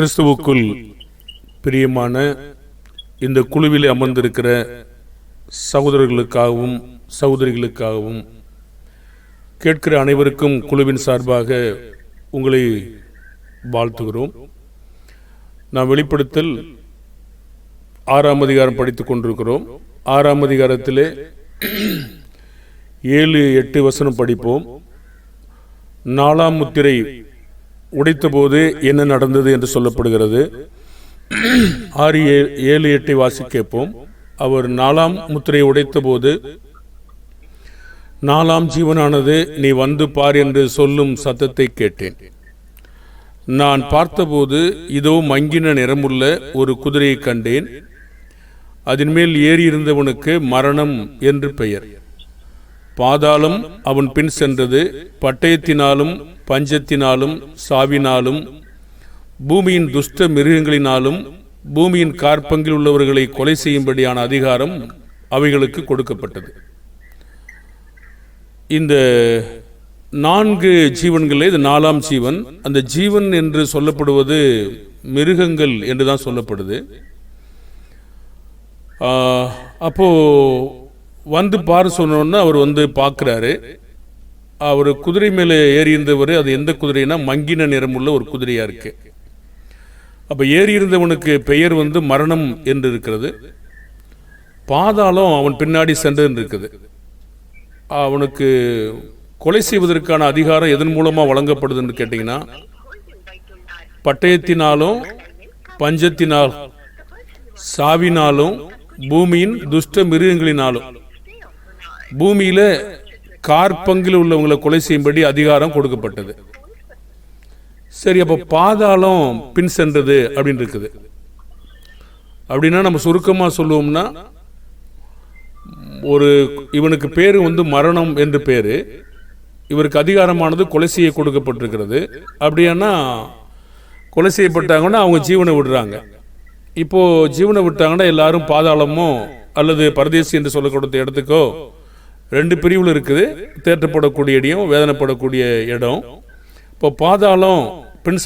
கிறிஸ்துவுக்குள் பிரியமான இந்த குழுவில் அமர்ந்திருக்கிற சகோதரர்களுக்காகவும் சகோதரிகளுக்காகவும் கேட்கிற அனைவருக்கும் குழுவின் சார்பாக உங்களை வாழ்த்துகிறோம். நாம் வெளிப்படுத்தல் ஆறாம் அதிகாரம் படித்துக் கொண்டிருக்கிறோம். ஆறாம் அதிகாரத்திலே ஏழு எட்டு வசனம் படிப்போம். நாலாம் முத்திரை உடைத்தபோது என்ன நடந்தது என்று சொல்லப்படுகிறது. ஆறு ஏ- ஏழு எட்டை வாசி கேட்போம். அவர் நாலாம் முத்திரையை உடைத்தபோது நாலாம் ஜீவனானது நீ வந்து பார் என்று சொல்லும் சத்தத்தை கேட்டேன். நான் பார்த்தபோது இதோ மங்கின நிறமுள்ள ஒரு குதிரையை கண்டேன். அதன் மேல் ஏறியிருந்தவனுக்கு மரணம் என்று பெயர். பாதாளம் அவன் பின் சென்றது பட்டயத்தினாலும் பஞ்சத்தினாலும் சாவினாலும் பூமியின் துஷ்ட மிருகங்களினாலும் பூமியின் கார்பங்கில் உள்ளவர்களை கொலை செய்யும்படியான அதிகாரம் அவைகளுக்கு கொடுக்கப்பட்டது. இந்த நான்கு ஜீவன்களே இது நாலாம் ஜீவன் அந்த ஜீவன் என்று சொல்லப்படுவது மிருகங்கள் என்று தான் சொல்லப்படுது. அப்போது அப்போ வந்து பாரு சொன்னோன்னு அவர் வந்து பார்க்குறாரு. அவர் குதிரை மேலே ஏறி இருந்தவர் அது எந்த குதிரைனா மங்கின நிறமுள்ள ஒரு குதிரையாக இருக்கு. அப்போ ஏறி இருந்தவனுக்கு பெயர் வந்து மரணம் என்று இருக்கிறது. பாதாளம் அவன் பின்னாடி சென்று இருக்குது. அவனுக்கு கொலை செய்வதற்கான அதிகாரம் எதன் மூலமாக வழங்கப்படுதுன்னு கேட்டிங்கன்னா பட்டயத்தினாலும் பஞ்சத்தினால் சாவினாலும் பூமியின் துஷ்ட மிருகங்களினாலும். பூமியில் கார்பங்கில் உள்ளவங்களை கொலை செய்யும்படி அதிகாரம் கொடுக்கப்பட்டது. சரி அப்போ பாதாளம் பின் சென்றது அப்படின்னு இருக்குது. அப்படின்னா நம்ம சுருக்கமாக சொல்லுவோம்னா ஒரு இவனுக்கு பேர் வந்து மரணம் என்று பேர். இவருக்கு அதிகாரமானது கொலை செய்ய கொடுக்கப்பட்டிருக்கிறது. அப்படியானா கொலை செய்யப்பட்டாங்கன்னா அவங்க ஜீவனை விடுறாங்க. இப்போது ஜீவனை விட்டாங்கன்னா எல்லாரும் பாதாளமோ அல்லது பரதேசி என்று சொல்லக்கூடிய இடத்துக்கோ ரெண்டு பிரிவில் இருக்குது. தேற்றப்படக்கூடிய இடம் வேதனைப்படக்கூடிய இடம். இப்போ பாதாளம் பின்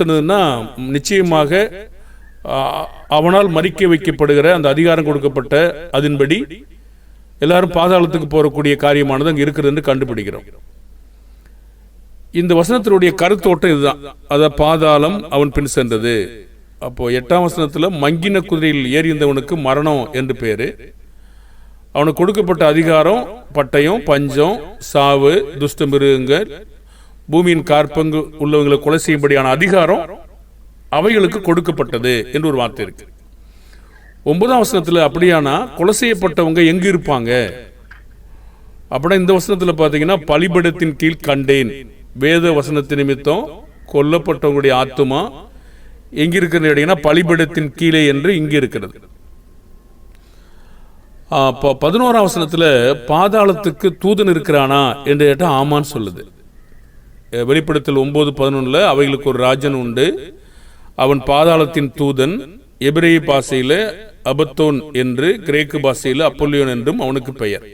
நிச்சயமாக அவனால் மறிக்க வைக்கப்படுகிற அந்த அதிகாரம் கொடுக்கப்பட்ட அதன்படி எல்லாரும் பாதாளத்துக்கு போகக்கூடிய காரியமானது அங்கே இருக்குது என்று கண்டுபிடிக்கிறோம். இந்த வசனத்தினுடைய கருத்தோட்டம் இதுதான். அத பாதாளம் அவன் பின் சென்றது. அப்போ எட்டாம் வசனத்தில் மங்கின குதிரையில் ஏறி இருந்தவனுக்கு மரணம் என்று பேரு. அவனுக்கு கொடுக்கப்பட்ட அதிகாரம் பட்டயம் பஞ்சம் சாவு துஷ்ட மிருகங்கள் பூமியின் கார்பங்கு உள்ளவங்களை கொலை செய்யும்படியான அதிகாரம் அவைகளுக்கு கொடுக்கப்பட்டது என்று ஒரு வார்த்தை இருக்கு. ஒன்பதாம் வசனத்தில் அப்படியானா கொலை செய்யப்பட்டவங்க எங்க இருப்பாங்க? அப்படின்னா இந்த வசனத்தில் பார்த்தீங்கன்னா பலிபடத்தின் கீழ் கண்டேன். வேத வசனத்தின் நிமித்தம் கொல்லப்பட்டவங்களுடைய ஆத்துமா எங்கே இருக்கிறது கேட்டீங்கன்னா பலிபடத்தின் கீழே என்று இங்கே இருக்கிறது பதினோராம் வசனத்தில் பாதாளத்துக்கு தூதன் இருக்கிறானா என்று கேட்டால் ஆமான்னு சொல்லுது. வெளிப்படத்தில் வெளிப்படுத்தல் பதினொன்றில் அவைகளுக்கு ஒரு ராஜன் உண்டு. அவன் பாதாளத்தின் தூதன் எபிரேய பாசையில் அபத்தோன் என்று கிரேக்கு பாசையில் அப்பொல்லியோன் என்றும் அவனுக்கு பெயர்.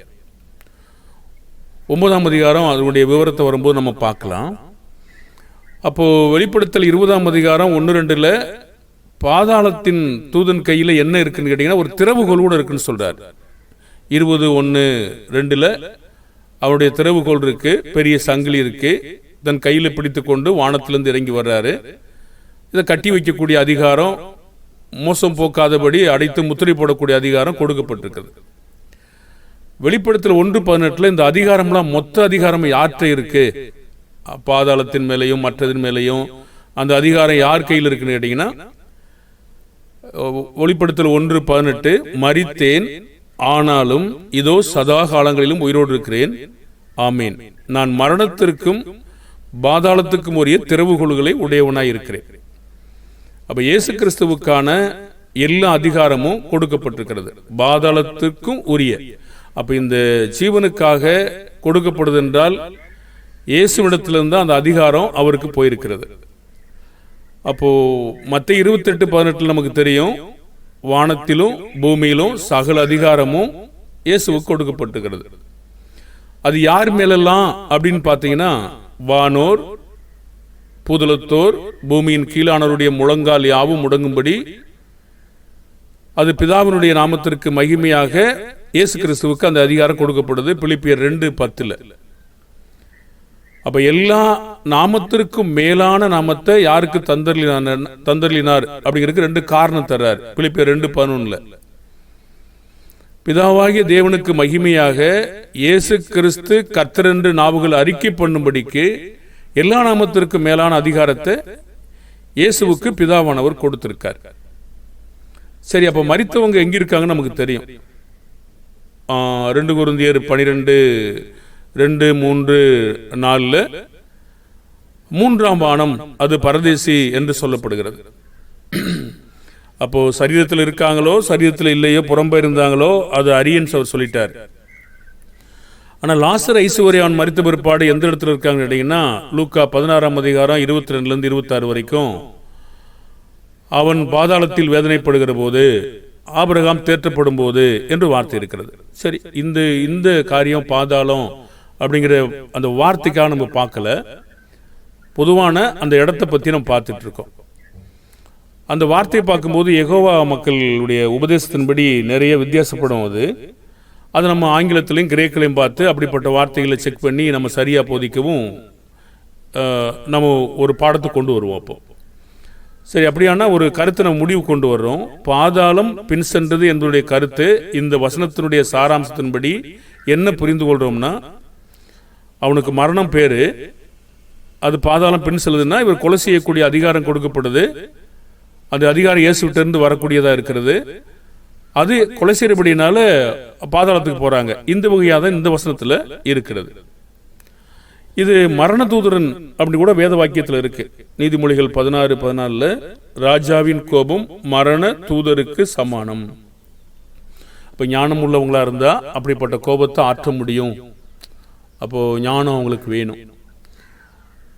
ஒன்பதாம் அதிகாரம் அதனுடைய விவரத்தை வரும்போது நம்ம பார்க்கலாம். அப்போது வெளிப்படுத்தல் இருபதாம் அதிகாரம் ஒன்று ரெண்டில் பாதாளத்தின் தூதன் கையில் என்ன இருக்குன்னு கேட்டிங்கன்னா ஒரு திறவுகோல் கூட இருக்குன்னு சொல்கிறார் இருபது ஒன்று ரெண்டில் அவருடைய திறவுகோல் இருக்கு பெரிய சங்கிலி இருக்கு. தன் கையில் பிடித்து கொண்டு வானத்திலிருந்து இறங்கி வர்றாரு. இதை கட்டி வைக்கக்கூடிய அதிகாரம் மோசம் போக்காதபடி அடைத்து முத்திரை போடக்கூடிய அதிகாரம் கொடுக்கப்பட்டிருக்குது வெளிப்படத்தில் ஒன்று பதினெட்டில் இந்த அதிகாரம்லாம் மொத்த அதிகாரம் யாற்றை இருக்கு? பாதாளத்தின் மேலேயும் மற்றதின் மேலேயும் அந்த அதிகாரம் யார் கையில் இருக்குன்னு கேட்டிங்கன்னா ஒளிப்படுத்தல் ஒன்று பதினெட்டு மரித்தேன் ஆனாலும் இதோ சதா காலங்களிலும் உயிரோடு இருக்கிறேன் ஆமீன். நான் மரணத்திற்கும் பாதாளத்துக்கும் உரிய திறவுகோள்களை உடையவனாய் இருக்கிறேன் அப்போ இயேசு கிறிஸ்துவுக்கான எல்லா அதிகாரமும் கொடுக்கப்பட்டிருக்கிறது. பாதாளத்திற்கும் உரிய. அப்போ இந்த ஜீவனுக்காக கொடுக்கப்படுது என்றால் இயேசுவிடத்திலிருந்து அந்த அதிகாரம் அவருக்கு போயிருக்கிறது. அப்போ மற்ற இருபத்தெட்டு பதினெட்டில் நமக்கு தெரியும் வானத்திலும் பூமியிலும் சகல அதிகாரமும் இயேசுவுக்கு கொடுக்கப்பட்டுகிறது. அது யார் மேலெல்லாம் அப்படின்னு பார்த்தீங்கன்னா வானோர் பூதலத்தோர் பூமியின் கீழானவருடைய முழங்கால் யாவும் முடங்கும்படி அது பிதாவினுடைய நாமத்திற்கு மகிமையாக இயேசு கிறிஸ்துவுக்கு அந்த அதிகாரம் கொடுக்கப்படுது. பிலிப்பியர் ரெண்டு பத்துல. அப்ப எல்லா நாமத்திற்கும் மேலான நாமத்தை யாருக்கு தந்தர்லினார் தந்தர்லினார் அப்படிங்கிறதுக்கு ரெண்டு காரணம் தர்றார். பிலிப்பியர் ரெண்டு பதினொன்னுல. பிதாவாகிய தேவனுக்கு மகிமையாக இயேசு கிறிஸ்து கர்த்தரென்று நாவுகள் அறிக்கை பண்ணும்படிக்கு எல்லா நாமத்திற்கும் மேலான அதிகாரத்தை இயேசுவுக்கு பிதாவானவர் கொடுத்திருக்கார். சரி அப்போ மரித்தவங்க எங்கே இருக்காங்கன்னு நமக்கு தெரியும். ரெண்டு குருந்தியர் பனிரெண்டு ரெண்டு மூன்று நாலில் மூன்றாம் வானம் அது பரதேசி என்று சொல்லப்படுகிறது. அப்போ சரீரத்தில் இருக்காங்களோ சரீரத்தில் இல்லையோ புறம்ப இருந்தாங்களோ அது அரியன்ஸ் அவர் சொல்லிட்டார். ஆனால் லாசர் ஐசுவரியான் மறித்த பிற்பாடு எந்த இடத்துல இருக்காங்கன்னு கேட்டிங்கன்னா லூக்கா பதினாறாம் அதிகாரம் இருபத்தி ரெண்டுலேருந்து இருபத்தாறு வரைக்கும் அவன் பாதாளத்தில் வேதனைப்படுகிற போது ஆபிரகாம் தேற்றப்படும் போது என்று வார்த்தை இருக்கிறது. சரி இந்த இந்த காரியம் பாதாளம் அப்படிங்கிற அந்த வார்த்தைக்காக நம்ம பார்க்கல. பொதுவான அந்த இடத்தை பற்றி நம்ம பார்த்துட்ருக்கோம் அந்த வார்த்தையை பார்க்கும்போது எகோவா மக்களுடைய உபதேசத்தின்படி நிறைய வித்தியாசப்படும் அது. அது நம்ம ஆங்கிலத்திலையும் கிரேக்கிலையும் பார்த்து அப்படிப்பட்ட வார்த்தைகளை செக் பண்ணி நம்ம சரியாக போதிக்கவும் நம்ம ஒரு பாடத்தை கொண்டு வருவோம் அப்போ. சரி அப்படியானா ஒரு கருத்தை நம்ம முடிவு கொண்டு வர்றோம். பாதாளம் பின் சென்றது என்பதுடைய கருத்து. இந்த வசனத்தினுடைய சாராம்சத்தின்படி என்ன புரிந்து கொள்கிறோம்னா அவனுக்கு மரணம் பேர். அது பாதாளம் பின் செல்லுதுன்னா இவர் கொலை செய்யக்கூடிய அதிகாரம் கொடுக்கப்படுது. அந்த அதிகாரம் இயேசுகிட்டேருந்து வரக்கூடியதாக இருக்கிறது. அது கொலை செய்யறபடினால பாதாளத்துக்கு போகிறாங்க இந்த வகையாக தான் இந்த வசனத்தில் இருக்கிறது. இது மரண தூதரன் அப்படி கூட வேத வாக்கியத்தில் இருக்கு. நீதிமொழிகள் பதினாறு பதினாலில் ராஜாவின் கோபம் மரண தூதருக்கு சமானம். இப்போ ஞானம் உள்ளவங்களா இருந்தா அப்படிப்பட்ட கோபத்தை ஆற்ற முடியும். அப்போது ஞானம் அவங்களுக்கு வேணும்.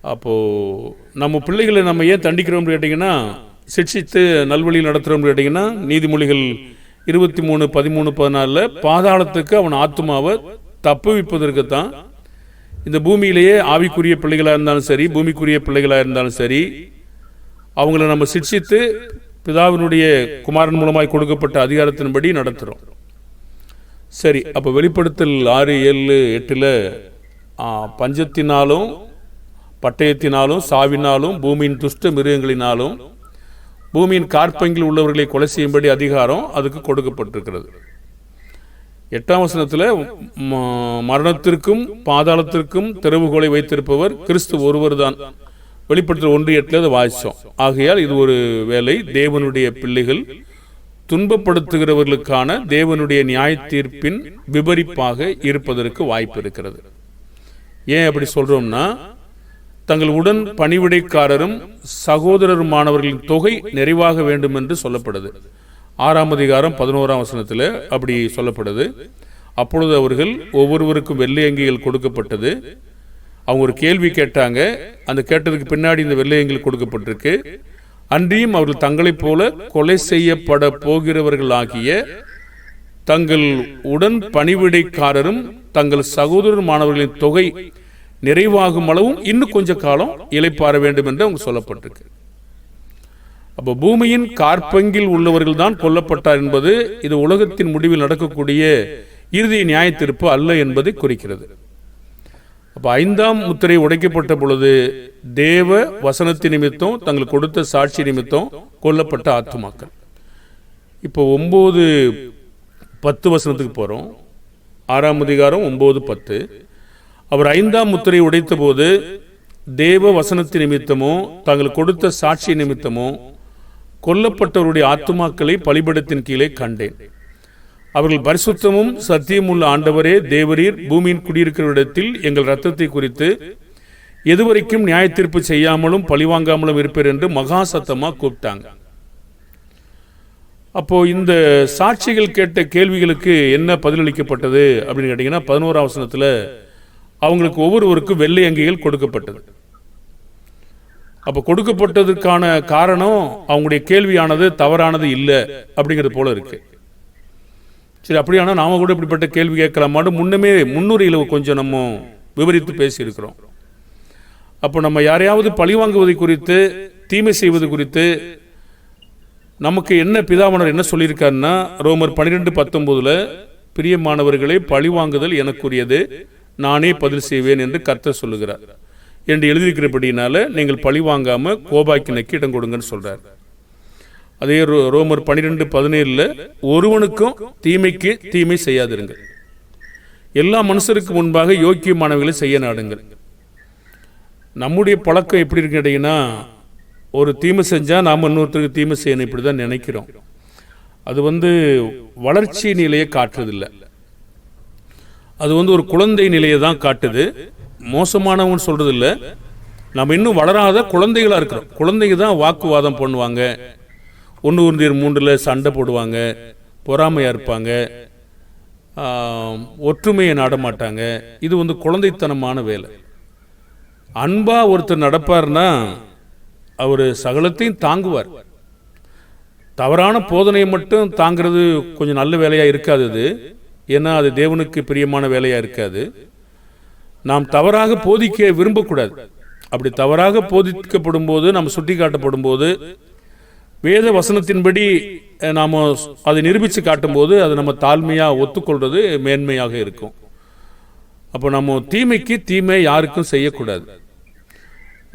அப்போது நம்ம பிள்ளைகளை நம்ம ஏன் தண்டிக்கிறோம் கேட்டிங்கன்னா சிக்ஷித்து நல்வழியில் நடத்துகிறோம் கேட்டிங்கன்னா நீதிமொழிகள் இருபத்தி மூணு பதிமூணு பதினாலில் பாதாளத்துக்கு அவன் ஆத்மாவை தப்புவிப்பதற்கு தான் இந்த பூமியிலேயே ஆவிக்குரிய பிள்ளைகளாக இருந்தாலும் சரி பூமிக்குரிய பிள்ளைகளாக இருந்தாலும் சரி அவங்கள நம்ம சிக்ஷித்து பிதாவினுடைய குமாரன் மூலமாய் கொடுக்கப்பட்ட அதிகாரத்தின்படி நடத்துகிறோம் சரி அப்போ வெளிப்படுத்தல் ஆறு ஏழு எட்டில் பஞ்சத்தினாலும் பட்டயத்தினாலும் சாவினாலும் பூமியின் துஷ்ட மிருகங்களினாலும் பூமியின் கார்பங்கில் உள்ளவர்களை கொலை செய்யும்படி அதிகாரம் அதுக்கு கொடுக்கப்பட்டிருக்கிறது. எட்டாம் வசனத்தில் ம- மரணத்திற்கும் பாதாளத்திற்கும் திறவுகோலை வைத்திருப்பவர் கிறிஸ்து ஒருவர் தான் வெளிப்படுத்தல் ஒன்று எட்டில் அதை வாசிச்சோம் ஆகையால் இது ஒரு வேலை தேவனுடைய பிள்ளைகள் துன்பப்படுத்துகிறவர்களுக்கான தேவனுடைய நியாய தீர்ப்பின் விபரிப்பாக இருப்பதற்கு வாய்ப்பு இருக்கிறது. ஏன் அப்படி சொல்றோம்னா தங்கள் உடன் பணிவிடைக்காரரும் சகோதரருமானவர்களின் தொகை நிறைவாக வேண்டும் என்று சொல்லப்படுது. ஆறாம் அதிகாரம் பதினோராம் வசனத்தில் அப்படி சொல்லப்படுது. அப்பொழுது அவர்கள் ஒவ்வொருவருக்கும் வெள்ளை அங்கிகள் கொடுக்கப்பட்டது. அவங்க ஒரு கேள்வி கேட்டாங்க. அந்த கேட்டதுக்கு பின்னாடி இந்த வெள்ளை அங்கிகள் கொடுக்கப்பட்டிருக்கு. அன்றியும் அவர்கள் தங்களைப் போல கொலை செய்யப்பட போகிறவர்களாகிய தங்கள் உடன் பணிவிடைக்காரரும் தங்கள் சகோதரருமானவர்களின் தொகை நிறைவாகும் அளவும் இன்னும் கொஞ்ச காலம் இழைப்பார வேண்டும் என்று அவங்க சொல்லப்பட்டிருக்கு. அப்போ பூமியின் கார்பங்கில் உள்ளவர்கள் தான் கொல்லப்பட்டார் என்பது இது உலகத்தின் முடிவில் நடக்கக்கூடிய இறுதி நியாய தீர்ப்பு அல்ல என்பதை குறிக்கிறது. அப்போ ஐந்தாம் முத்திரை உடைக்கப்பட்ட பொழுது தேவ வசனத்தின் நிமித்தம் தங்கள் கொடுத்த சாட்சி நிமித்தம் கொல்லப்பட்ட ஆத்துமாக்கள். இப்போ ஒம்பது பத்து வசனத்துக்கு போகிறோம் ஆறாம் அதிகாரம் ஒம்பது பத்து. அவர் ஐந்தாம் முத்திரை உடைத்த போது தேவ வசனத்தை நிமித்தமோ தாங்கள் கொடுத்த சாட்சி நிமித்தமோ கொல்லப்பட்டவருடைய ஆத்துமாக்களை பலிபடத்தின் கீழே கண்டேன். அவர்கள் பரிசுத்தமும் சத்தியமுள்ள ஆண்டவரே தேவரீர் பூமியின் குடியிருக்கிற இடத்தில் எங்கள் ரத்தத்தை குறித்து எதுவரைக்கும் நியாயத்தீர்ப்பு செய்யாமலும் பழிவாங்காமலும் இருப்பேர் என்று மகா சத்தமாக கூப்பிட்டாங்க. அப்போ இந்த சாட்சிகள் கேட்ட கேள்விகளுக்கு என்ன பதிலளிக்கப்பட்டது அப்படின்னு கேட்டீங்கன்னா பதினோராம் வசனத்தில் அவங்களுக்கு ஒவ்வொருவருக்கும் வெள்ளை அங்கிகள் கொடுக்கப்பட்டது. அப்போ கொடுக்கப்பட்டதற்கான காரணம் அவங்களுடைய கேள்வியானது தவறானது இல்லை அப்படிங்கிறது போல இருக்கு. சரி அப்படியானா நாம கூட இப்படிப்பட்ட கேள்வி கேட்கலாமான்னு முன்னமே முன்னுரையில் கொஞ்சம் நம்ம விவரித்து பேசியிருக்கிறோம். அப்போ நம்ம யாரையாவது பழிவாங்குவதை குறித்து தீமை செய்வது குறித்து நமக்கு என்ன பிதாமணர் என்ன சொல்லியிருக்காருன்னா ரோமர் பன்னிரெண்டு பத்தொன்பதுல பிரியமானவர்களை பழிவாங்குதல் எனக்குரியது. நானே பதில் செய்வேன் என்று கர்த்தர் சொல்லுகிறார். என்று எழுதியிருக்கிறபடினால நீங்கள் பழிவாங்காம கோபாக்கினைக்கு இடம் கொடுங்கன்னு சொல்றார். அதே ரோ- ரோமர் பன்னிரெண்டு பதினேழுல ஒருவனுக்கும் தீமைக்கு தீமை செய்யாதிருங்கள். எல்லா மனுஷருக்கு முன்பாக யோக்கியமானவர்களை செய்ய நாடுங்கள். நம்முடைய பழக்கம் எப்படி இருக்கு கேட்டீங்கன்னா ஒரு தீமை செஞ்சால் நாம் இன்னொருத்தருக்கு தீமை செய்யணும் இப்படி தான் நினைக்கிறோம். அது வந்து வளர்ச்சி நிலையை காட்டுறதில்ல. அது வந்து ஒரு குழந்தை நிலையை தான் காட்டுது. மோசமானவன் சொல்கிறதில்ல நம்ம இன்னும் வளராத குழந்தைகளாக இருக்கிறோம். குழந்தைங்க தான் வாக்குவாதம் பண்ணுவாங்க. ஒன்று ஒன்று மூன்றில் சண்டை போடுவாங்க. பொறாமையாக இருப்பாங்க. ஒற்றுமையை நாட மாட்டாங்க. இது வந்து குழந்தைத்தனமான வேலை. அன்பாக ஒருத்தர் நடப்பார்னா அவர் சகலத்தையும் தாங்குவார். தவறான போதனையை மட்டும் தாங்கிறது கொஞ்சம் நல்ல வேலையாக இருக்காது அது. ஏன்னா அது தேவனுக்கு பிரியமான வேலையாக இருக்காது. நாம் தவறாக போதிக்க விரும்பக்கூடாது. அப்படி தவறாக போதிக்கப்படும் போது நாம் சுட்டி காட்டப்படும் போது வேத வசனத்தின்படி நாம் அதை நிரூபித்து காட்டும்போது அதை நம்ம தாழ்மையாக ஒத்துக்கொள்வது மேன்மையாக இருக்கும். அப்போ நம்ம தீமைக்கு தீமை யாருக்கும் செய்யக்கூடாது.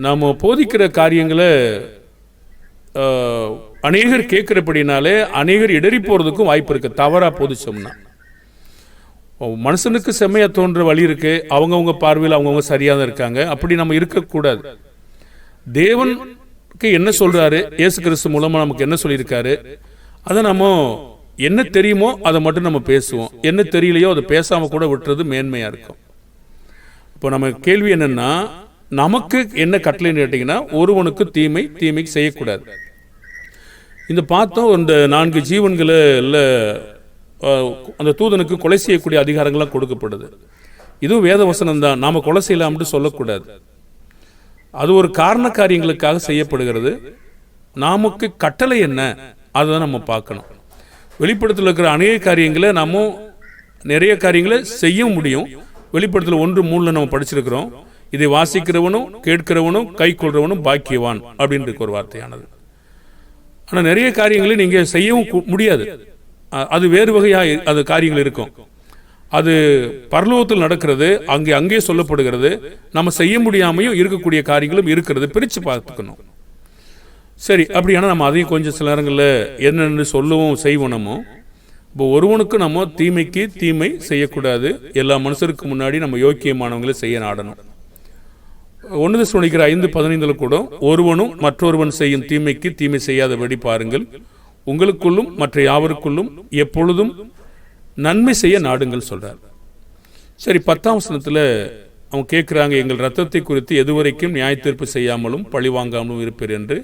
நாம் போதிக்கிற காரியங்களை அநேகர் கேட்குறபடினாலே அநேகர் இடறி போகிறதுக்கும் வாய்ப்பு இருக்குது தவறாக போதிச்சோம்னா. மனுஷனுக்கு செம்மையாக தோன்ற வழி இருக்கு. அவங்கவுங்க பார்வையில் அவங்கவுங்க சரியாக தான் இருக்காங்க. அப்படி நம்ம இருக்கக்கூடாது. தேவனுக்கு என்ன சொல்கிறாரு இயேசு கிறிஸ்து மூலமாக நமக்கு என்ன சொல்லியிருக்காரு? அதை நம்ம என்ன தெரியுமோ அதை மட்டும் நம்ம பேசுவோம். என்ன தெரியலையோ அதை பேசாமல் கூட விட்டுறது மேன்மையாக இருக்கும். இப்போ நம்ம கேள்வி என்னென்னா நமக்கு என்ன கட்டளைன்னு கேட்டிங்கன்னா ஒருவனுக்கு தீமை தீமை செய்யக்கூடாது. இந்த பார்த்தோம் இந்த நான்கு ஜீவன்களை அந்த தூதனுக்கு கொலை செய்யக்கூடிய அதிகாரங்கள்லாம் கொடுக்கப்படுது. இதுவும் வேத வசனம் தான் நாம் கொலை செய்யலாம்னு சொல்லக்கூடாது. அது ஒரு காரண காரியங்களுக்காக செய்யப்படுகிறது. நமக்கு கட்டளை என்ன? அதை நம்ம பார்க்கணும். வெளிப்படத்தில் இருக்கிற அநேக காரியங்களை நாமும் நிறைய காரியங்களை செய்ய முடியும். வெளிப்படத்தில் ஒன்று மூணில் நம்ம படிச்சிருக்கிறோம். இதை வாசிக்கிறவனும் கேட்கிறவனும் கை கொள்றவனும் பாக்கியவான் அப்படின்றது ஒரு வார்த்தையானது. ஆனால் நிறைய காரியங்களை நீங்கள் செய்யவும் முடியாது. அது வேறு வகையாக அது காரியங்கள் இருக்கும். அது பரலோகத்தில் நடக்கிறது அங்கே அங்கே சொல்லப்படுகிறது. நம்ம செய்ய முடியாமையும் இருக்கக்கூடிய காரியங்களும் இருக்கிறது பிரித்து பார்த்துக்கணும். சரி அப்படியானா நம்ம அதையும் கொஞ்சம் சில நேரங்களில் என்னென்னு சொல்லவும் செய்வோம் நம்ம. இப்போ ஒருவனுக்கு நம்ம தீமைக்கு தீமை செய்யக்கூடாது. எல்லா மனுஷருக்கு முன்னாடி நம்ம யோக்கியமானவங்களை செய்ய நாடணும். ஒன்று சொல்லிக்கிற ஐந்து பதினைந்தில் கூட ஒருவனும் மற்றொருவன் செய்யும் தீமைக்கு தீமை செய்யாதபடி பாருங்கள். உங்களுக்குள்ளும் மற்ற யாவருக்குள்ளும் எப்பொழுதும் நன்மை செய்ய நாடுங்கள் சொல்கிறார் சரி பத்தாம் வசனத்தில் அவங்க கேட்குறாங்க எங்கள் ரத்தத்தை குறித்து எதுவரைக்கும் நியாயத்தீர்ப்பு செய்யாமலும் பழி வாங்காமலும் இருப்பீர் என்று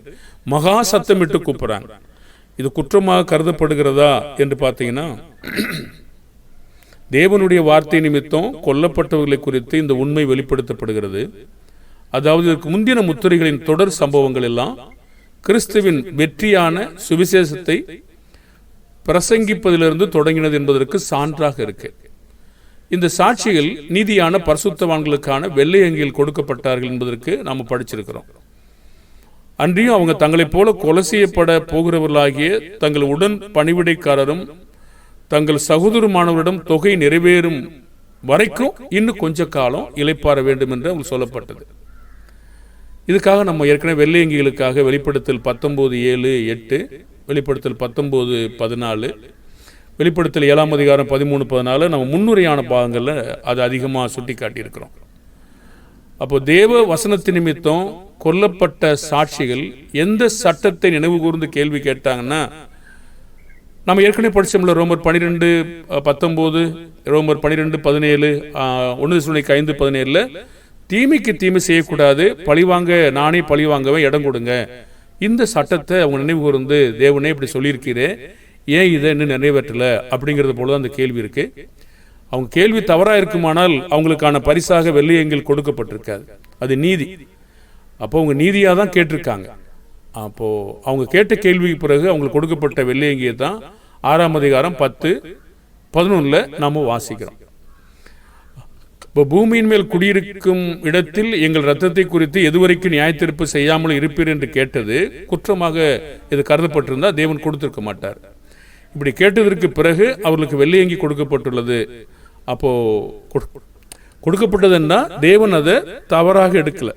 மகா சத்தமிட்டு கூப்பிட்றாங்க இது குற்றமாக கருதப்படுகிறதா என்று பார்த்தீங்கன்னா தேவனுடைய வார்த்தை நிமித்தம் கொல்லப்பட்டவர்களை குறித்து இந்த உண்மை வெளிப்படுத்தப்படுகிறது. அதாவது இதற்கு முந்தின முத்திரைகளின் தொடர் சம்பவங்கள் எல்லாம் கிறிஸ்துவின் வெற்றியான சுவிசேஷத்தை பிரசங்கிப்பதிலிருந்து தொடங்கினது என்பதற்கு சான்றாக இருக்கு. இந்த சாட்சிகள் நீதியான பரிசுத்தவான்களுக்கான வெள்ளை அங்கியில் கொடுக்கப்பட்டார்கள் என்பதற்கு நாம் படிச்சிருக்கிறோம். அன்றியும் அவங்க தங்களைப் போல கொலை செய்யப்பட போகிறவர்களாகிய தங்கள் உடன் பணிவிடைக்காரரும் தங்கள் சகோதரமானவரிடம் தொகை நிறைவேறும் வரைக்கும் இன்னும் கொஞ்ச காலம் இளைப்பாற வேண்டும் என்று அவங்க சொல்லப்பட்டது. இதுக்காக நம்ம ஏற்கனவே வெள்ளையங்கிகளுக்காக வெளிப்படுத்தல் பத்தொம்போது ஏழு எட்டு வெளிப்படுத்தல் பத்தொம்போது பதினாலு வெளிப்படுத்தல் ஏழாம் அதிகாரம் பதிமூணு பதினாலு நம்ம முன்னுரையான பாகங்களில் அது அதிகமாக சுட்டி காட்டியிருக்கிறோம் அப்போ தேவ வசனத்து நிமித்தம் கொல்லப்பட்ட சாட்சிகள் எந்த சட்டத்தை நினைவு கூர்ந்து கேள்வி கேட்டாங்கன்னா நம்ம ஏற்கனவே படிச்சோம்ல ரோமர் பன்னிரெண்டு பத்தொம்போது ரோமர் பன்னிரெண்டு பதினேழு ஒன்று சுனைக்கு ஐந்து பதினேழில் தீமைக்கு தீமை செய்யக்கூடாது. பழிவாங்க நானே பழிவாங்கவே இடம் கொடுங்க. இந்த சட்டத்தை அவங்க நினைவு கூர்ந்து தேவனே இப்படி சொல்லியிருக்கிறேன் ஏன் இதை இன்னும் நிறைவேற்றல? அப்படிங்கிறது போல தான் அந்த கேள்வி இருக்கு. அவங்க கேள்வி தவறாக இருக்குமானால் அவங்களுக்கான பரிசாக வெள்ளையங்கள் கொடுக்கப்பட்டிருக்காது. அது நீதி. அப்போ அவங்க நீதியாக தான் கேட்டிருக்காங்க. அப்போது அவங்க கேட்ட கேள்விக்கு பிறகு அவங்களுக்கு கொடுக்கப்பட்ட வெள்ளியங்கியை தான்? ஆறாம் அதிகாரம் பத்து பதினொன்றில் நாம் வாசிக்கிறோம். இப்போ பூமியின் மேல் குடியிருக்கும் இடத்தில் எங்கள் ரத்தத்தை குறித்து எதுவரைக்கும் நியாயத்தீர்ப்பு செய்யாமல் இருப்பீர் என்று கேட்டது குற்றமாக இது கருதப்பட்டிருந்தால் தேவன் கொடுத்திருக்க மாட்டார். இப்படி கேட்டதற்கு பிறகு அவர்களுக்கு வெள்ளையங்கி கொடுக்கப்பட்டுள்ளது. அப்போ கொடு- கொடுக்கப்பட்டதுன்னா தேவன் அதை தவறாக எடுக்கல.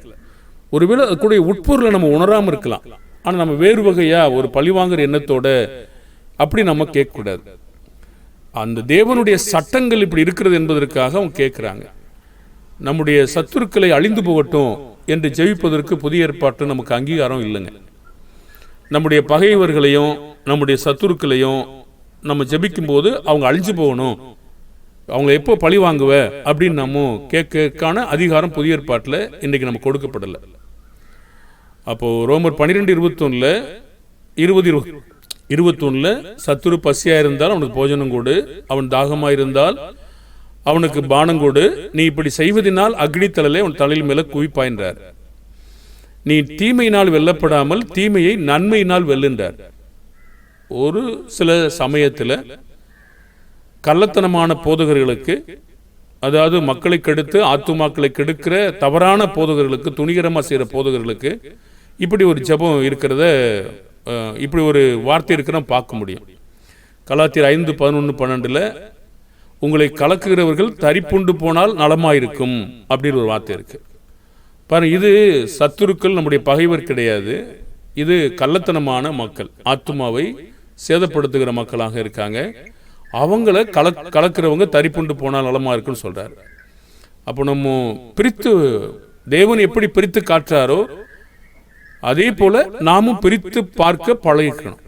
ஒருவேளை அதுக்குடைய உட்பொருளை நம்ம உணராமல் இருக்கலாம். ஆனால் நம்ம வேறு வகையாக ஒரு பழிவாங்குற எண்ணத்தோட அப்படி நம்ம கேட்கக்கூடாது. அந்த தேவனுடைய சட்டங்கள் இப்படி இருக்கிறது என்பதற்காக அவங்க கேட்குறாங்க. நம்முடைய சத்துருக்களை அழிந்து போகட்டும் என்று ஜெபிப்பதற்கு புதிய ஏற்பாட்டு நமக்கு அங்கீகாரம் இல்லைங்க. நம்முடைய பகைவர்களையும் நம்முடைய சத்துருக்களையும் நம்ம ஜெபிக்கும்போது அவங்க அழிஞ்சு போகணும். அவங்க எப்போ பழி வாங்குவ அப்படின்னு நம்ம கேட்கக்கான அதிகாரம் புதிய ஏற்பாட்டில் இன்றைக்கு நம்ம கொடுக்கப்படலை. அப்போது ரோமர் பன்னிரெண்டு இருபத்தொன்னில் இருபது இருபது இருபத்தொன்னில் சத்துரு பசியாக இருந்தால் அவனுக்கு போஜனம் கொடு. அவன் தாகமாக இருந்தால் அவனுக்கு பானங்கோடு நீ இப்படி செய்வதனால் அக்னி உன் தலையில் மேல குவிப்பாயின்றார் நீ தீமையினால் வெல்லப்படாமல் தீமையை நன்மையினால் வெல்லுன்றார் ஒரு சில சமயத்தில் கள்ளத்தனமான போதகர்களுக்கு அதாவது மக்களை கெடுத்து ஆத்துமாக்களை கெடுக்கிற தவறான போதகர்களுக்கு துணிகரமாக செய்கிற போதகர்களுக்கு இப்படி ஒரு ஜெபம் இருக்கிறத இப்படி ஒரு வார்த்தை இருக்கிற பார்க்க முடியும். கலாத்தியர் ஐந்து பதினொன்று பன்னெண்டில் உங்களை கலக்குகிறவர்கள் தரிப்புண்டு போனால் நலமாயிருக்கும் அப்படின்னு ஒரு வார்த்தை இருக்கு. பாருங்க இது சத்துருக்கள் நம்முடைய பகைவர் கிடையாது. இது கள்ளத்தனமான மக்கள். ஆத்துமாவை சேதப்படுத்துகிற மக்களாக இருக்காங்க. அவங்கள கல கலக்கிறவங்க தரிப்புண்டு போனால் நலமா இருக்குன்னு சொல்றாரு. அப்போ நம்ம பிரித்து தேவன் எப்படி பிரித்து காட்டுறாரோ அதே போல நாமும் பிரித்து பார்க்க பழகிக்கணும்.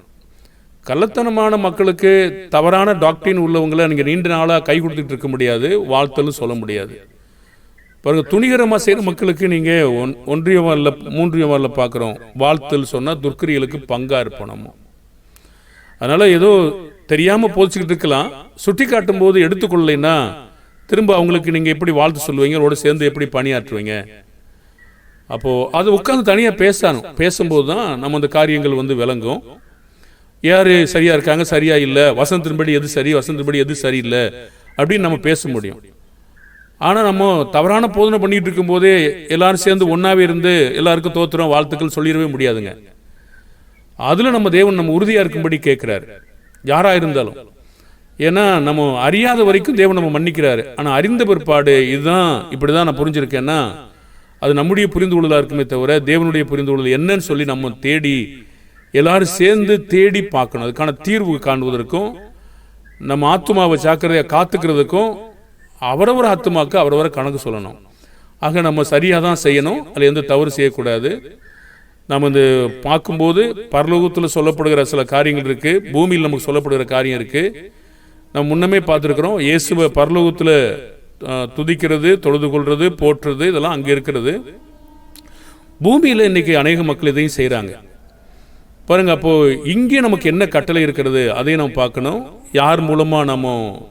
கள்ளத்தனமான மக்களுக்கு தவறான டாக்டரின் உள்ளவங்களை நீங்கள் நீண்ட நாளாக கை கொடுத்துட்டு இருக்க முடியாது வாழ்த்தலும் சொல்ல முடியாது. பாருங்க துணிகரமாக செய்கிற மக்களுக்கு நீங்கள் ஒன் ஒன்றிய வரல மூன்றிய வரல பார்க்குறோம் வாழ்த்தல் சொன்னால் துர்க்கிரிகளுக்கு பங்காக இருப்போம் நம்ம. அதனால ஏதோ தெரியாம போதிச்சுக்கிட்டு இருக்கலாம். சுட்டி காட்டும் போது எடுத்துக்கொள்ளலைன்னா திரும்ப அவங்களுக்கு நீங்க எப்படி வாழ்த்து சொல்லுவீங்க? அவரோட சேர்ந்து எப்படி பணியாற்றுவீங்க? அப்போது அது உட்காந்து தனியாக பேசணும். பேசும்போது தான் நம்ம அந்த காரியங்கள் வந்து விளங்கும். யாரு சரியா இருக்காங்க சரியா இல்லை? வசந்தின்படி எது சரி வசந்தின்படி எது சரியில்லை அப்படின்னு நம்ம பேச முடியும். ஆனா நம்ம தவறான போதனை பண்ணிட்டு இருக்கும்போதே எல்லாரும் சேர்ந்து ஒன்றாவே இருந்து எல்லாருக்கும் தோத்துறோம் வாழ்த்துக்கள் சொல்லிடவே முடியாதுங்க. அதுல நம்ம தேவன் நம்ம உறுதியா இருக்கும்படி கேட்கிறாரு யாரா இருந்தாலும். ஏன்னா நம்ம அறியாத வரைக்கும் தேவன் நம்ம மன்னிக்கிறாரு. ஆனா அறிந்த பிற்பாடு இதுதான் இப்படிதான் நான் புரிஞ்சிருக்கேன்னா அது நம்முடைய புரிந்து கொள்ளுதலா இருக்குமே தவிர தேவனுடைய புரிந்து கொள்ளுதல் என்னன்னு சொல்லி நம்ம தேடி எல்லாரும் சேர்ந்து தேடி பார்க்கணும். அதுக்கான தீர்வு காண்பதற்கும் நம்ம ஆத்துமாவை ஜாக்கிரதையாக காத்துக்கிறதுக்கும் அவரவர் ஆத்மாவுக்கு அவரவரை கணக்கு சொல்லணும். ஆக நம்ம சரியாக தான் செய்யணும். அதில் எந்த தவறு செய்யக்கூடாது. நம்ம இந்த பார்க்கும்போது பரலோகத்தில் சொல்லப்படுகிற சில காரியங்கள் இருக்குது பூமியில் நமக்கு சொல்லப்படுகிற காரியம் இருக்குது நம்ம முன்னமே பார்த்துருக்குறோம். இயேசுவை பரலோகத்தில் துதிக்கிறது தொழுது கொள்வது போற்றுறது இதெல்லாம் அங்கே இருக்கிறது. பூமியில் இன்றைக்கி அநேக மக்கள் இதையும் செய்கிறாங்க பாருங்க அப்போ இங்கே நமக்கு என்ன கட்டளை இருக்கிறது? அதையும் நம்ம பார்க்கணும். யார் மூலமா நம்ம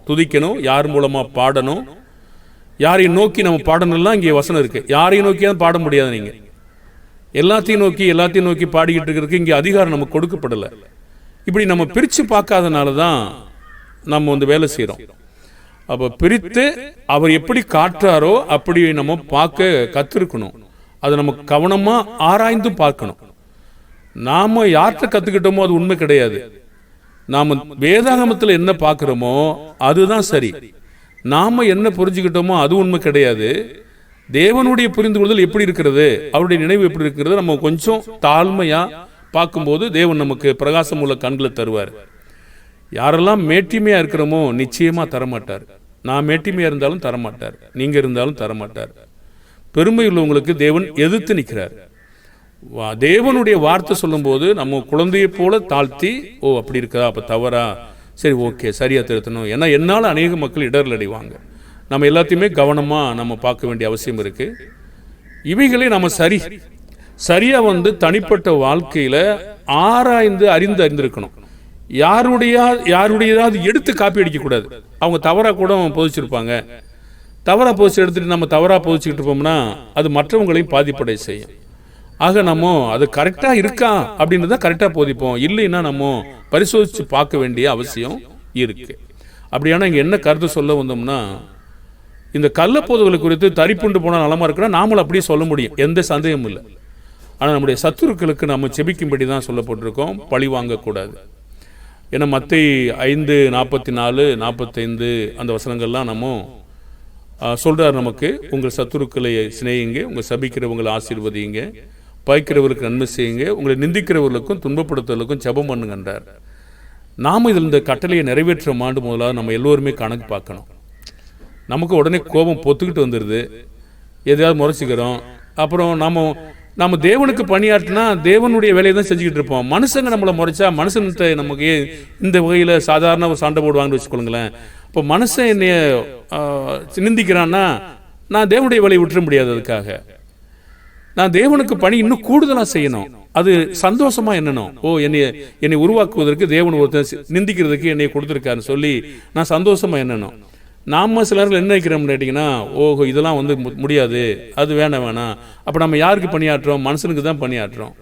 துதிக்கணும்? யார் மூலமா பாடணும்? யாரையும் நோக்கி நம்ம பாடணும்லாம் இங்கே வசனம் இருக்கு. யாரையும் நோக்கியாவது பாட முடியாது நீங்க. எல்லாத்தையும் நோக்கி எல்லாத்தையும் நோக்கி பாடிக்கிட்டு இருக்கிறதுக்கு இங்கே அதிகாரம் நமக்கு கொடுக்கப்படலை. இப்படி நம்ம பிரித்து பார்க்காதனால தான் நம்ம வந்து வேலை செய்கிறோம் அப்போ பிரித்து அவர் எப்படி காட்டுறாரோ அப்படி நம்ம பார்க்க கற்றுருக்கணும் அதை நம்ம கவனமாக ஆராய்ந்து பார்க்கணும். நாம் யார்கிட்ட கற்றுக்கிட்டோமோ அது உண்மை கிடையாது. நாம் வேதாகமத்தில் என்ன பார்க்குறோமோ அதுதான் சரி. நாம் என்ன புரிஞ்சுக்கிட்டோமோ அது உண்மை கிடையாது. தேவனுடைய புரிந்து கொள்தல் எப்படி இருக்கிறது? அவருடைய நினைவு எப்படி இருக்கிறது? நம்ம கொஞ்சம் தாழ்மையாக பார்க்கும்போது தேவன் நமக்கு பிரகாசம் உள்ள கண்களை தருவார். யாரெல்லாம் மேட்டிமையாக இருக்கிறோமோ நிச்சயமாக தரமாட்டார். நான் மேட்டிமையாக இருந்தாலும் தரமாட்டார். நீங்கள் இருந்தாலும் தரமாட்டார். பெருமை உள்ளவங்களுக்கு தேவன் எதிர்த்து நிற்கிறார். தேவனுடைய வார்த்தை சொல்லும்போது நம்ம குழந்தையை போல தாழ்த்தி ஓ அப்படி இருக்கா? அப்போ தவறா? சரி ஓகே சரியாக திருத்தணும். ஏன்னா என்னால் அநேக மக்கள் இடர்ல அடைவாங்க. நம்ம எல்லாத்தையுமே கவனமாக நம்ம பார்க்க வேண்டிய அவசியம் இருக்குது இவைகளை நம்ம சரி சரியாக வந்து தனிப்பட்ட வாழ்க்கையில் ஆராய்ந்து அறிந்து அறிந்திருக்கணும். யாருடைய யாருடையதாவது எடுத்து காப்பி அடிக்கக்கூடாது அவங்க தவறாக கூட பொதிச்சிருப்பாங்க. தவறாக பொதிச்சு எடுத்துகிட்டு நம்ம தவறாக பொதிச்சுக்கிட்டு இருப்போம்னா அது மற்றவங்களையும் பாதிப்படை செய்யும். ஆக நம்ம அது கரெக்டா இருக்கா அப்படின்னு தான் கரெக்டா போதிப்போம். இல்லைன்னா நம்ம பரிசோதிச்சு பார்க்க வேண்டிய அவசியம் இருக்கு. அப்படியானா இங்க என்ன கருத்து சொல்ல வந்தோம்னா இந்த கள்ளப்போதுகளை குறித்து தரிப்புண்டு போனால் நலமா இருக்குன்னா நாமளும் அப்படியே சொல்ல முடியும். எந்த சந்தேகமும் இல்லை. ஆனால் நம்முடைய சத்துருக்களுக்கு நம்ம செபிக்கும்படி தான் சொல்லப்பட்டிருக்கோம். பழி வாங்கக்கூடாது. ஏன்னா மற்ற ஐந்து நாற்பத்தி நாலு நாற்பத்தைந்து அந்த வசனங்கள்லாம் நம்ம ஆ, நமக்கு. உங்கள் சத்துருக்களை சிநேகிங்க உங்கள் சபிக்கிறவங்களை ஆசீர்வதிங்க பாய்க்கிறவர்களுக்கு நன்மை செய்யுங்க. உங்களை நிந்திக்கிறவர்களுக்கும் துன்பப்படுத்துவர்களுக்கும் ஜபம் பண்ணுங்கன்றார் நாம் இதில் இந்த கட்டளையை நிறைவேற்ற ஆண்டு முதலாக நம்ம எல்லோருமே கணக்கு பார்க்கணும். நமக்கு உடனே கோபம் பொத்துக்கிட்டு வந்துடுது எதையாவது முறைச்சிக்கிறோம். அப்புறம் நம்ம நம்ம தேவனுக்கு பணியாற்றினா தேவனுடைய வேலையை தான் செஞ்சுக்கிட்டு இருப்போம். மனுஷங்க நம்மளை முறைச்சா மனுஷன்கிட்ட நமக்கு இந்த வகையில் சாதாரண ஒரு சண்டை போடுவாங்கன்னு வச்சுக்கொள்ளுங்களேன் இப்போ மனுஷன் என்னைய நிந்திக்கிறான்னா நான் தேவனுடைய வேலையை விட்டுற முடியாது அதுக்காக. நான் தேவனுக்கு பணி இன்னும் கூடுதலாக செய்யணும். அது சந்தோஷமா என்னணும் ஓ என்னை என்னை உருவாக்குவதற்கு தேவன் ஒருத்தன் நிந்திக்கிறதுக்கு என்னை கொடுத்துருக்காருன்னு சொல்லி நான் சந்தோஷமா என்னணும் நாம சில நேரத்தில் என்ன நினைக்கிறோம்னு கேட்டிங்கன்னா ஓஹோ இதெல்லாம் வந்து மு- முடியாது. அது வேணாம் வேணாம். அப்போ நம்ம யாருக்கு பணியாற்றுறோம்? மனுஷனுக்கு தான் பணியாற்றுறோம்.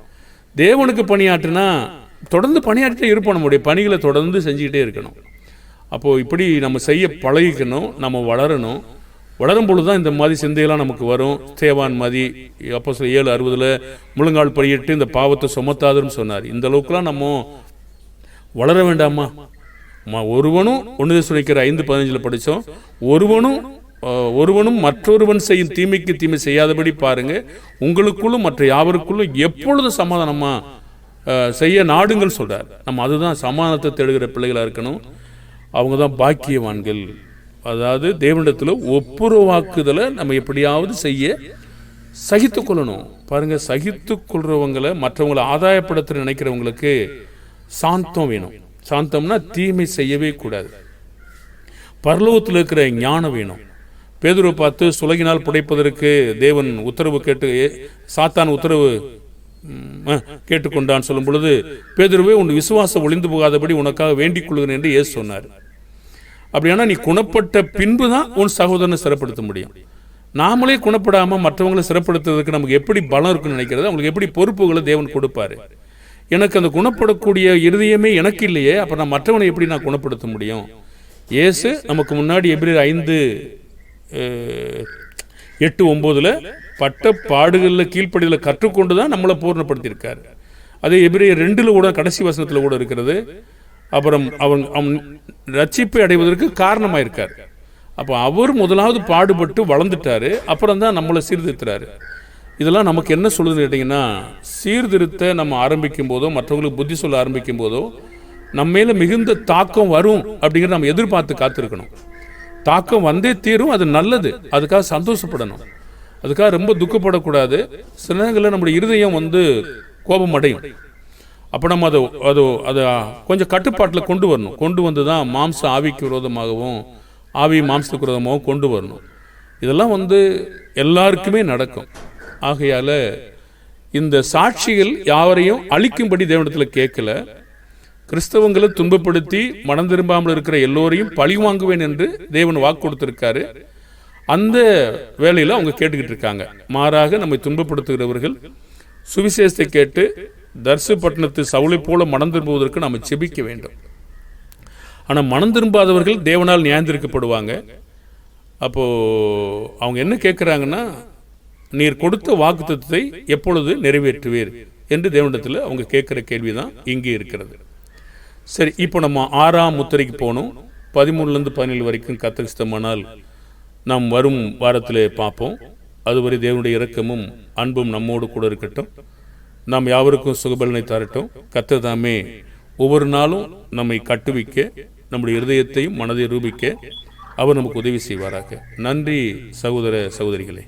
தேவனுக்கு பணியாற்றுனா தொடர்ந்து பணியாற்றிட்டே இருப்போம். நம்முடைய பணிகளை தொடர்ந்து செஞ்சுக்கிட்டே இருக்கணும். அப்போது இப்படி நம்ம செய்ய பழகிக்கணும். நம்ம வளரணும். வளரும் பொழுது தான் இந்த மாதிரி சிந்தையெல்லாம் நமக்கு வரும். தேவான் மாதிரி அப்போ சில ஏழு அறுபதில் முழுங்கால் படியிட்டு இந்த பாவத்தை சுமத்தாதுன்னு சொன்னார். இந்த அளவுக்குலாம் நம்ம வளர வேண்டாமா ஒருவனும் ஒன்று சுனைக்கிற ஐந்து பதினஞ்சில் படித்தோம். ஒருவனும் ஒருவனும் மற்றொருவன் செய்யும் தீமைக்கு தீமை செய்யாதபடி பாருங்க. உங்களுக்குள்ளும் மற்ற யாவருக்குள்ளும் எப்பொழுதும் சமாதானமா செய்ய நாடுங்கள் சொல்றார். நம்ம அதுதான் சமாதானத்தை தேடுகிற பிள்ளைகளாக இருக்கணும். அவங்க தான் பாக்கியவான்கள். அதாவது தேவனிடத்தில் ஒப்புரவாக்குதலை நம்ம எப்படியாவது செய்ய சகித்து கொள்ளணும். பாருங்க சகித்து கொள்றவங்களை மற்றவங்களை ஆதாயப்படுத்த நினைக்கிறவங்களுக்கு சாந்தம் வேணும். சாந்தம்னா தீமை செய்யவே கூடாது. பரலோகத்தில் இருக்கிற ஞானம் வேணும். பேதுருவை பார்த்து சுலகினால் புடைப்பதற்கு தேவன் உத்தரவு கேட்டு சாத்தான் உத்தரவு கேட்டுக்கொண்டான்னு கேட்டுக்கொண்டான் சொல்லும் பொழுது பேதுருவே உன் விசுவாசம் ஒளிந்து போகாதபடி உனக்காக வேண்டிக் கொள்கிறேன் என்று ஏசு சொன்னார். அப்படியானா நீ குணப்பட்ட பின்பு தான் உன் சகோதரனை சிறப்படுத்த முடியும். நாமளே குணப்படாம மற்றவங்களை சிறப்படுத்துறதுக்கு நமக்கு எப்படி பலம் இருக்குன்னு நினைக்கிறது அவங்களுக்கு எப்படி பொறுப்புகளை தேவன் கொடுப்பாரு. எனக்கு அந்த குணப்படக்கூடிய இருதயமே எனக்கு இல்லையே அப்ப நான் மற்றவனை எப்படி நான் குணப்படுத்த முடியும்? ஏசு நமக்கு முன்னாடி எப்படி ஐந்து எட்டு ஒம்போதில் பட்ட பாடுகளில் கீழ்ப்படியில் கற்றுக்கொண்டு தான் நம்மளை பூர்ணப்படுத்தியிருக்காரு. அதே எபிரேயர் ரெண்டில் கூட கடைசி வசனத்தில் கூட இருக்கிறது அப்புறம் அவன் அவன் ரட்சிப்பை அடைவதற்கு காரணமாக இருக்கார் அப்போ அவர் முதலாவது பாடுபட்டு வளர்ந்துட்டாரு அப்புறம் தான் நம்மளை சீர்திருத்துறாரு. இதெல்லாம் நமக்கு என்ன சொல்லுதுன்னு கேட்டிங்கன்னா சீர்திருத்த நம்ம ஆரம்பிக்கும் போதோ மற்றவங்களுக்கு புத்தி சொல்ல ஆரம்பிக்கும் போதோ நம்ம மேலே மிகுந்த தாக்கம் வரும் அப்படிங்கிறத நம்ம எதிர்பார்த்து காத்திருக்கணும். தாக்கம் வந்தே தீரும் அது நல்லது. அதுக்காக சந்தோஷப்படணும். அதுக்காக ரொம்ப துக்கப்படக்கூடாது. சில நேரங்களில் நம்முடைய இருதயம் வந்து கோபம் அடையும் அப்போ நம்ம அதை அது அதை கொஞ்சம் கட்டுப்பாட்டில் கொண்டு வரணும். கொண்டு வந்து தான் மாம்சம் ஆவிக்கு விரோதமாகவும் ஆவி மாம்சத்துக்கு விரோதமாகவும் கொண்டு வரணும். இதெல்லாம் வந்து எல்லாருக்குமே நடக்கும். ஆகையால் இந்த சாட்சிகள் யாவரையும் அழிக்கும்படி தேவனிடத்தில் கேட்கல. கிறிஸ்தவங்களை துன்பப்படுத்தி மனம் திரும்பாமல் இருக்கிற எல்லோரையும் பழி வாங்குவேன் என்று தேவன் வாக்கு கொடுத்துருக்காரு. அந்த வேலையில் அவங்க கேட்டுக்கிட்டு இருக்காங்க. மாறாக நம்மை துன்பப்படுத்துகிறவர்கள் சுவிசேஷத்தை கேட்டு தர்சு பட்டணத்து சவுளை போல மனம் திரும்புவதற்கு நாம் செபிக்க வேண்டும். ஆனால் மனம் திரும்பாதவர்கள் தேவனால் நியாயந்திருக்கப்படுவாங்க. அப்போது அவங்க என்ன கேட்குறாங்கன்னா நீர் கொடுத்த வாக்குத்தத்தை எப்பொழுது நிறைவேற்றுவீர்? என்று தேவனிடத்தில் அவங்க கேட்குற கேள்வி தான் இங்கே இருக்கிறது. சரி இப்போ நம்ம ஆறாம் முத்திரைக்கு போகணும். பதிமூணுலேருந்து பதினேழு வரைக்கும் கத்தரிசித்தமானால் நாம் வரும் வாரத்தில் பார்ப்போம். அதுவரை தேவனுடைய இரக்கமும் அன்பும் நம்மோடு கூட இருக்கட்டும். நாம் யாவருக்கும் சுகபலனை தரட்டும். கத்த தாமே ஒவ்வொரு நாளும் நம்மை கட்டுவிக்க நம்முடைய இருதயத்தையும் மனதை ரூபிக்க அவர் நமக்கு உதவி செய்வாராக. நன்றி சகோதர சகோதரிகளே.